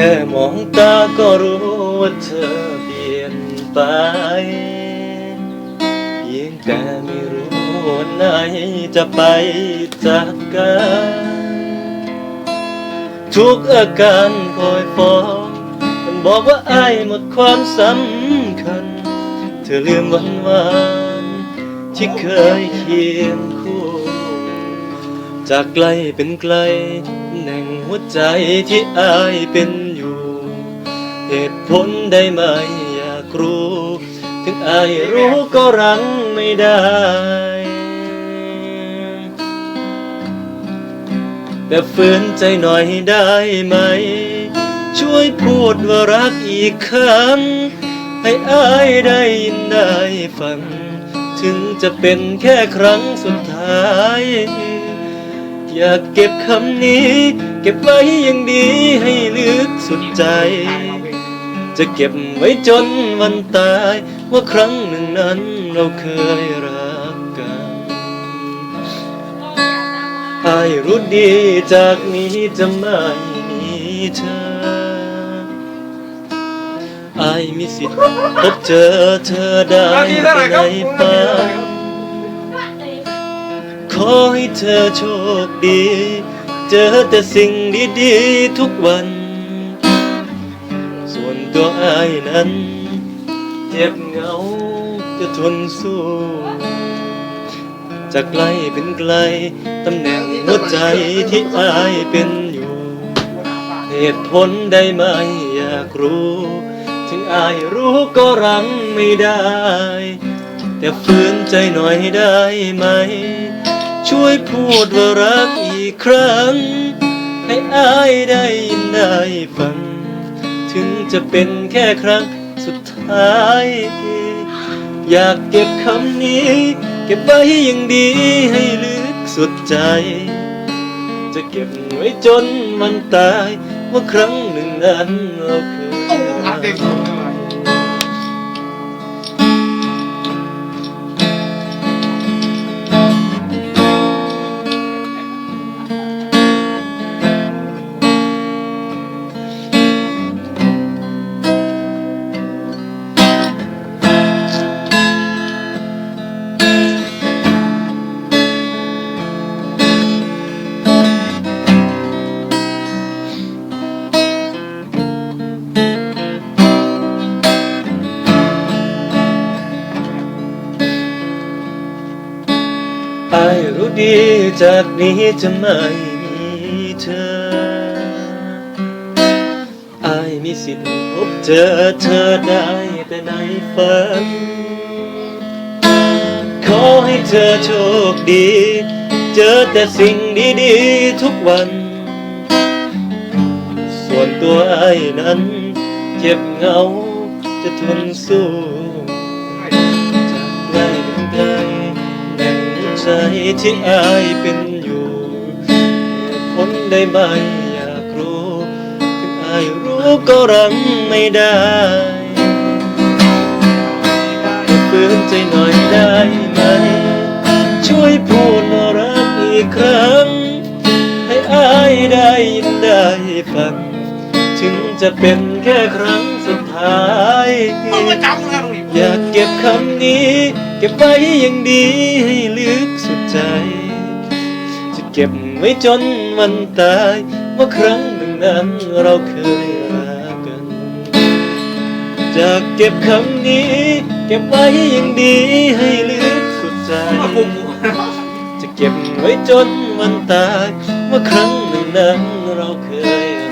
ค่มองตาก็รู้ว่าเธอเปลี่ยนไปเพียงแต่ไม่รู้วันไหนจะไปจากกัน ทุกอาการคอยฟ้องมันบอกว่าอายหมดความสำคัญ เธอลืมวันวานที่เคยเคียงคู่ จากไกลเป็นไกลแหน่งหัวใจที่อายเป็น เหตุผลได้ไหมอยากรู้ ถึงอายรู้ก็รั้งไม่ได้ แต่ฝืนใจหน่อยได้ไหม ช่วยพูดว่ารักอีกครั้ง ให้อายได้ยินได้ฟัง ถึงจะเป็นแค่ครั้งสุดท้ายอยากเก็บคำนี้ เก็บไว้อย่างดีให้ลึกสุดใจ จะเก็บไว้จนวันตาย ว่าครั้งหนึ่งนั้นเราเคยรักกันอายรู้ดีจากนี้จะไม่มีเธอไอายมีสิทธิ์พบเจอเธอได้ที่ไหนบ้าขอให้เธอโชคดี เจอแต่สิ่งดีๆทุกวัน ตัวอายนั้น เจ็บเหงาจะทนสู้จากไกลเป็นไกลตำแหน่งหัวใจที่อายเป็นอยู่ เหตุผลได้ไหมอยากรู้ ถึงอายรู้ก็รั้งไม่ได้ แต่ฝืนใจหน่อยได้ไหม ช่วยพูดว่ารักอีกครั้ง ให้อายได้ยินได้ฟัง ถึงจะเป็นแค่ครั้งสุดท้าย อยากเก็บคำนี้ เก็บไว้อย่างดีให้ลึกสุดใจ จะเก็บไว้จนมันตาย ว่าครั้งหนึ่งนั้นเราเคย โอ้อาเด็กอายรู้ดีจากนี้จะไม่มีเธออายมีสิทธิ์พบเจอเธอได้แต่ในฝัน ขอให้เธอโชคดี เจอแต่สิ่งดีๆทุกวัน ส่วนตัวไอายนั้น เจ็บเหงาจะทนสู้ ใจที่อายเป็นอยู่เหตุผลได้ไหมอยากรู้ถึงอายรู้ก็รั้งไม่ได้ฝืนใจหน่อยได้ไหม ช่วยพูดว่ารักอีกครั้ง ให้อายได้ยินได้ฟังถึงจะเป็นแค่ครั้งสุดท้ายมึงมาจำนะตรงนี้อยากเก็บคำนี้ เก็บไว้อย่างดีให้ลึกสุด ใจจะเก็บไว้จนวันตายว่าครั้งหนึ่งนั้นเราเคยรักกันจะเก็บคำนี้ เก็บไว้อย่างดีให้ลึกสุดใจ จะเก็บไว้จนวันตายว่าครั้งหนึ่งนั้นเราเคย